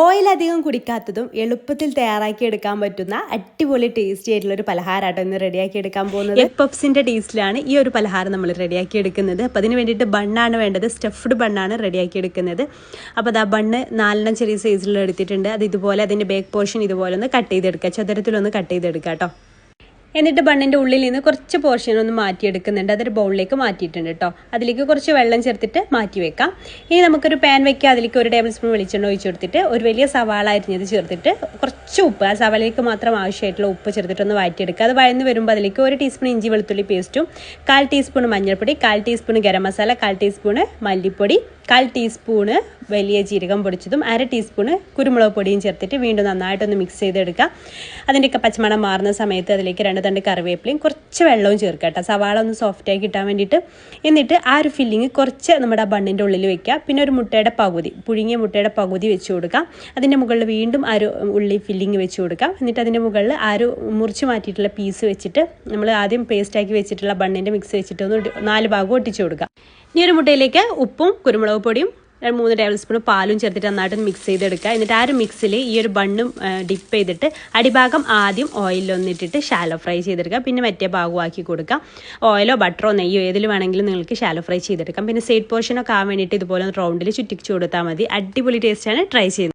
Oil അധികം കുടിക്കാത്തതും എളുപ്പത്തിൽ തയ്യാറാക്കി എടുക്കാൻ പറ്റുന്ന അടിപൊളി ടേസ്റ്റി ആയിട്ടുള്ള ഒരു പലഹാരമാട്ടോ ഇന്ന് റെഡിയാക്കി എടുക്കാൻ പോകുന്നത് എഗ് പപ്സിന്റെ ടേസ്റ്റിലാണ് ഈ ഒരു പലഹാരം നമ്മൾ റെഡിയാക്കി എടുക്കുന്നത് അപ്പം അതിന് വേണ്ടിയിട്ട് ബണ്ണാണ് വേണ്ടത്. സ്റ്റഫ്ഡ് ബണ്ണാണ് റെഡിയാക്കി എടുക്കുന്നത് അപ്പോൾ അത് ആ ബണ്ണ് നാലെണ്ണം ചെറിയ സൈസിലുള്ള എടുത്തിട്ടുണ്ട്. അത് ഇതുപോലെ അതിന്റെ ബേക്ക് പോർഷൻ ഇതുപോലെ ഒന്ന് കട്ട് ചെയ്തെടുക്കുക. ചതുരത്തിലൊന്ന് കട്ട് ചെയ്തെടുക്കുക കേട്ടോ. എന്നിട്ട് ബണ്ണിന്റെ ഉള്ളിൽ നിന്ന് കുറച്ച് പോർഷൻ ഒന്ന് മാറ്റിയെടുക്കുന്നുണ്ട്. അതൊരു ബൗളിലേക്ക് മാറ്റിയിട്ടുണ്ട് കേട്ടോ അതിലേക്ക് കുറച്ച് വെള്ളം ചേർത്തിട്ട് മാറ്റി വെക്കാം. ഇനി നമുക്കൊരു പാൻ വെക്കാം. അതിലേക്ക് ഒരു ടേബിൾ സ്പൂൺ വെളിച്ചെണ്ണ ഒഴിച്ചു കൊടുത്തിട്ട് ഒരു വലിയ സവാള അരിഞ്ഞത് ചേർത്തിട്ട് കുറച്ച് ഉപ്പ് ആ സവലയ്ക്ക് മാത്രം ആവശ്യമായിട്ടുള്ള ഉപ്പ് ചേർത്തിട്ടൊന്ന് വഴറ്റിയെടുക്കുക. അത് വഴന്ന് വരുമ്പോൾ അതിലേക്ക് ഒരു ടീസ്പൂൺ ഇഞ്ചി വെളുത്തുള്ളി പേസ്റ്റും കാൽ ടീസ്പൂൺ മഞ്ഞൾപ്പൊടി കാൽ ടീസ്പൂൺ ഗരം മസാല കാൽ ടീസ്പൂണ് മല്ലിപ്പൊടി കാൽ ടീസ്പൂണ് വലിയ ജീരകം പൊടിച്ചതും അര ടീസ്പൂണ് കുരുമുളക് പൊടിയും ചേർത്തിട്ട് വീണ്ടും നന്നായിട്ടൊന്ന് മിക്സ് ചെയ്തെടുക്കുക. അതിന്റെയൊക്കെ പച്ചമണം മാറുന്ന സമയത്ത് അതിലേക്ക് രണ്ട് തണ്ട് കറിവേപ്പിലയും കുറച്ച് വെള്ളവും ചേർക്കുക കേട്ടോ. സവാള ഒന്ന് സോഫ്റ്റായി കിട്ടാൻ വേണ്ടിയിട്ട്. എന്നിട്ട് ആ ഒരു ഫില്ലിങ് കുറച്ച് നമ്മുടെ ബണ്ണിന്റെ ഉള്ളിൽ വെക്കുക. പിന്നെ ഒരു മുട്ടയുടെ പകുതി പുഴുങ്ങിയ മുട്ടയുടെ പകുതി വെച്ച് കൊടുക്കുക. അതിന്റെ മുകളിൽ വീണ്ടും ആ ഒരു ഉള്ളി ഫില്ലിങ് വെച്ച് കൊടുക്കാം. എന്നിട്ട് അതിന്റെ മുകളിൽ ആ ഒരു മുറിച്ച് മാറ്റിയിട്ടുള്ള പീസ് വെച്ചിട്ട് നമ്മൾ ആദ്യം പേസ്റ്റാക്കി വെച്ചിട്ടുള്ള ബണ്ണിന്റെ മിക്സ് വെച്ചിട്ട് ഒന്ന് നാല് ഭാഗം ഒട്ടിച്ച് കൊടുക്കാം. ഇനി ഒരു മുട്ടയിലേക്ക് ഉപ്പും കുരുമുളക് പൊടിയും മൂന്ന് ടേബിൾ സ്പൂൺ പാലും ചേർത്തിട്ട് നന്നായിട്ട് മിക്സ് ചെയ്തെടുക്കുക. എന്നിട്ട് ആ ഒരു മിക്സിൽ ഈ ഒരു ബണ്ണും ഡിപ്പ് ചെയ്തിട്ട് അടിഭാഗം ആദ്യം ഓയിലൊന്നിട്ടിട്ട് ഷാലോ ഫ്രൈ ചെയ്തെടുക്കുക. പിന്നെ മറ്റേ ഭാഗം ആക്കി കൊടുക്കുക ഓയിലോ ബട്ടറോ നെയ്യോ ഏതിൽ വേണമെങ്കിലും നിങ്ങൾക്ക് ഷാലോ ഫ്രൈ ചെയ്തെടുക്കാം. പിന്നെ സൈഡ് പോർഷനൊക്കെ ആവാൻ വേണ്ടിയിട്ട് ഇതുപോലെ റൗണ്ടിൽ ചുറ്റിച്ചു കൊടുത്താൽ മതി. അടിപൊളി ടേസ്റ്റാണ് ട്രൈ ചെയ്യുന്നത്.